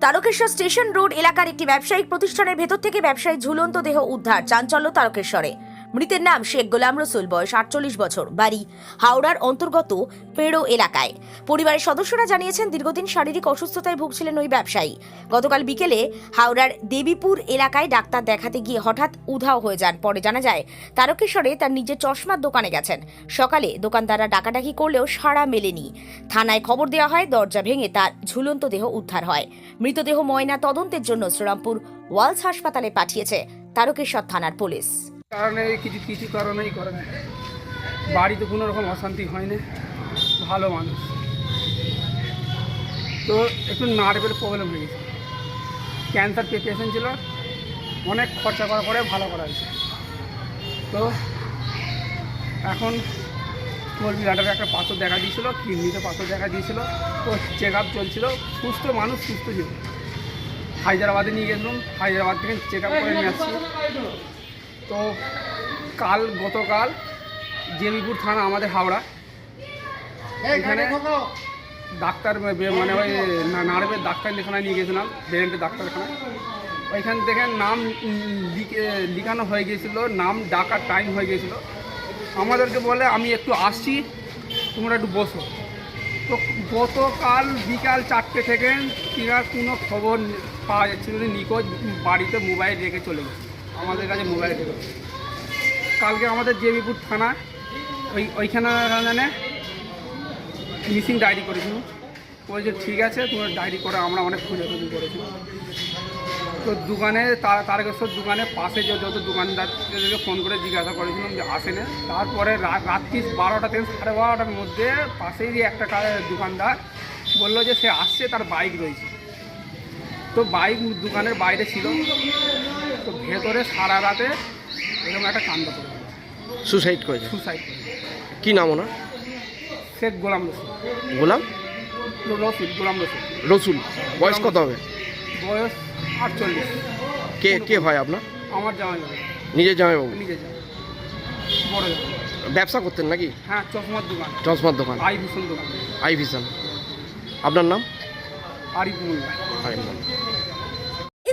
Tarakeswar station road এলাকার একটি ব্যবসায়িক প্রতিষ্ঠানের ভেতর থেকে ব্যবসায়ী ঝুলন্ত দেহ উদ্ধার, চাঞ্চল্য তারকেশ্বরে। মৃতের নাম শেখ গোলাম রসুল, বয়স আটচল্লিশ বছর, বাড়ি হাওড়ার অন্তর্গত পেড়ো এলাকায়। পরিবারের সদস্যরা জানিয়েছেন, দীর্ঘদিন শারীরিক অসুস্থতায় ভুগছিলেন ওই ব্যবসায়ী। গতকাল বিকেলে হাওড়ার দেবীপুর এলাকায় ডাক্তার দেখাতে গিয়ে হঠাৎ উধাও হয়ে যান। পরে জানা যায়, তারকেশ্বরে তার নিজের চশমার দোকানে গেছেন। সকালে দোকানদাররা ডাকাডাকি করলেও সাড়া মেলেনি। থানায় খবর দেওয়া হয়, দরজা ভেঙে তার ঝুলন্ত দেহ উদ্ধার হয়। মৃতদেহ ময়না তদন্তের জন্য শ্রীরামপুর ওয়ালস হাসপাতালে পাঠিয়েছে তারকেশ্বর থানার পুলিশ। কারণে, কিছু কিছু কারণেই করে না। বাড়িতে কোনো রকম অশান্তি হয় না। ভালো মানুষ। তো একটু নার্ভের প্রবলেম হয়ে গেছে। ক্যান্সার পেশেন্ট ছিল। অনেক খরচা করার পরে ভালো করা হয়েছে। তো এখন চর্বি লাটারে একটা পাথর দেখা দিয়েছিল, কিডনিতে পাথর দেখা দিয়েছিল তো চেক আপ চলছিল। সুস্থ মানুষ, সুস্থ ছিল হায়দ্রাবাদে নিয়ে গেছিলাম হায়দ্রাবাদ থেকে চেক আপ করে নিয়ে আসছি। তো কাল গতকাল জেবিপুর থানা আমাদের হাওড়া। এখানে ডাক্তার মানে ওই না- নার্ভের ডাক্তারখানায় নিয়ে গেছিলাম ব্রেনের ডাক্তারখানায়। ওইখান থেকে নাম লিখে- লিখানো হয়ে গিয়েছিল নাম ডাকার টাইম হয়ে গিয়েছিল আমাদেরকে বলে আমি একটু আসছি তোমরা একটু বসো। তো গতকাল বিকাল চারটে থেকে তিনার কোনো খবর পাওয়া যাচ্ছিল নিখোঁজ বাড়িতে মোবাইল রেখে চলে গেছে। আমাদের কাছে মোবাইল গেছে। কালকে আমাদের জেবিপুর থানা, ওই, ওইখানে জানে মিসিং ডায়েরি করেছিল। বলছে ঠিক আছে, তোমার ডায়েরি করে, আমরা অনেক খোঁজাখুঁজি করেছি। তো দোকানে, তার, তারকেশ্বর দোকানে পাশে যে যত দোকানদারদেরকে ফোন করে জিজ্ঞাসা করেছিলাম যে, আসে না? তারপরে রাত্রি বারোটা থেকে সাড়ে বারোটার মধ্যে পাশেই যে একটা দোকানদার বলল যে, সে আসছে, তার বাইক রয়েছে। তো বাইক দোকানের বাইরে ছিল। তো ভেতরে সারা রাতে এরকম একটা কাণ্ড করে সুসাইড করেছে? সুসাইড কি নাম ওনার? শেখ গোলাম রসুল। গোলাম? রসুল গোলাম রসুল। রসুল। বয়স কত হবে? বয়স আটচল্লিশ। কে কে হয় আপনার? আমার জামাই বাবা। নিজের জামাইবাবু নিজে জামাই। বড় জামাই। ব্যবসা করতেন নাকি? হ্যাঁ চশমার দোকান। চশমার দোকান? আই ভূষণ দোকান। আই ভিশন আপনার নাম? আরিফ মোল্লা আরিফ নাম